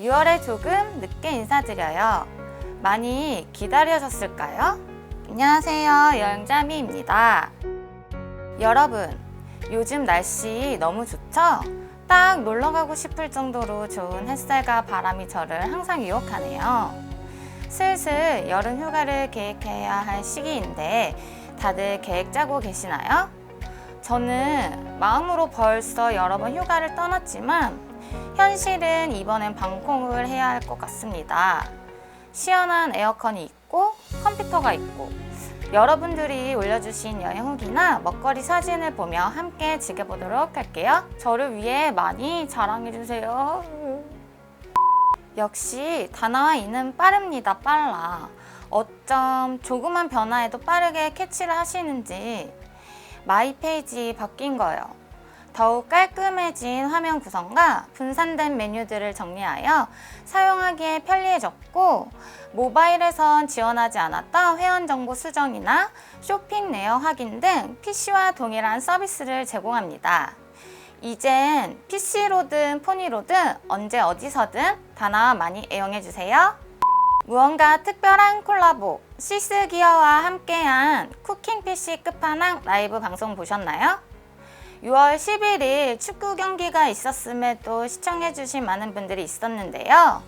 6월에 조금 늦게 인사드려요. 많이 기다려졌을까요? 안녕하세요. 여행자 미입니다. 여러분, 요즘 날씨 너무 좋죠? 딱 놀러 가고 싶을 정도로 좋은 햇살과 바람이 저를 항상 유혹하네요. 슬슬 여름 휴가를 계획해야 할 시기인데 다들 계획 짜고 계시나요? 저는 마음으로 벌써 여러 번 휴가를 떠났지만 현실은 이번엔 방콕을 해야 할 것 같습니다. 시원한 에어컨이 있고 컴퓨터가 있고 여러분들이 올려주신 여행 후기나 먹거리 사진을 보며 함께 즐겨보도록 할게요. 저를 위해 많이 자랑해주세요. 역시 다나와 이는 빠릅니다, 빨라. 어쩜 조그만 변화에도 빠르게 캐치를 하시는지 마이 페이지 바뀐 거예요. 더욱 깔끔해진 화면 구성과 분산된 메뉴들을 정리하여 사용하기에 편리해졌고 모바일에선 지원하지 않았던 회원 정보 수정이나 쇼핑 내역 확인 등 PC와 동일한 서비스를 제공합니다. 이젠 PC로든 폰이로든 언제 어디서든 다나와 많이 애용해주세요. 무언가 특별한 콜라보 시스 기어와 함께한 쿠킹 PC 끝판왕 라이브 방송 보셨나요? 6월 11일 축구 경기가 있었음에도 시청해주신 많은 분들이 있었는데요.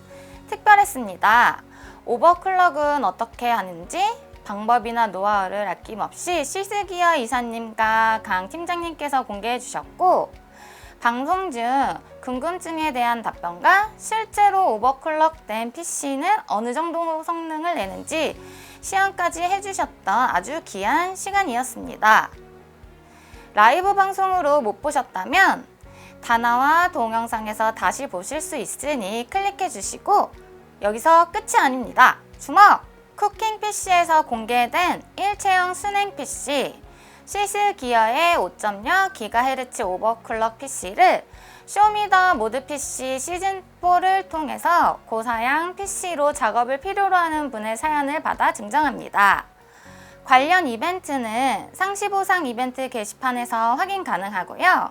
특별했습니다. 오버클럭은 어떻게 하는지 방법이나 노하우를 아낌없이 시스기어 이사님과 강 팀장님께서 공개해 주셨고 방송 중 궁금증에 대한 답변과 실제로 오버클럭된 PC는 어느 정도 성능을 내는지 시연까지 해주셨던 아주 귀한 시간이었습니다. 라이브 방송으로 못 보셨다면 다나와 동영상에서 다시 보실 수 있으니 클릭해 주시고 여기서 끝이 아닙니다. 주목! 쿠킹 PC에서 공개된 일체형 순행 PC 시스 기어의 5.0 GHz 오버클럭 PC를 쇼미더 모드 PC 시즌4를 통해서 고사양 PC로 작업을 필요로 하는 분의 사연을 받아 증정합니다. 관련 이벤트는 상시 보상 이벤트 게시판에서 확인 가능하고요.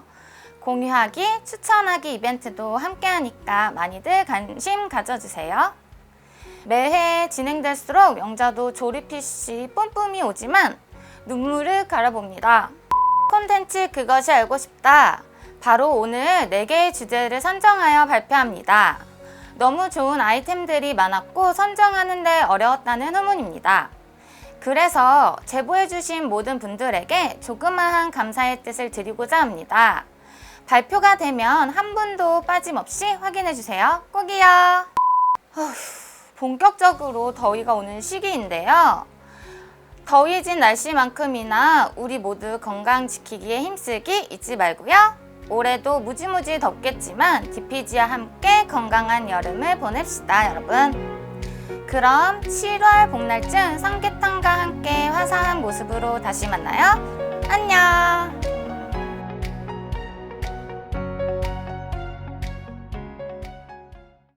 공유하기, 추천하기 이벤트도 함께하니까 많이들 관심 가져주세요. 매해 진행될수록 영자도 조립 PC 뿜뿜이 오지만 눈물을 갈아봅니다. 콘텐츠 그것이 알고 싶다. 바로 오늘 4개의 주제를 선정하여 발표합니다. 너무 좋은 아이템들이 많았고 선정하는데 어려웠다는 후문입니다. 그래서 제보해주신 모든 분들에게 조그마한 감사의 뜻을 드리고자 합니다. 발표가 되면 한 분도 빠짐없이 확인해주세요. 꼭이요. 어휴, 본격적으로 더위가 오는 시기인데요. 더위진 날씨만큼이나 우리 모두 건강 지키기에 힘쓰기 잊지 말고요. 올해도 무지무지 덥겠지만 디피지와 함께 건강한 여름을 보냅시다, 여러분. 그럼 7월 복날쯤 삼계탕과 함께 화사한 모습으로 다시 만나요. 안녕!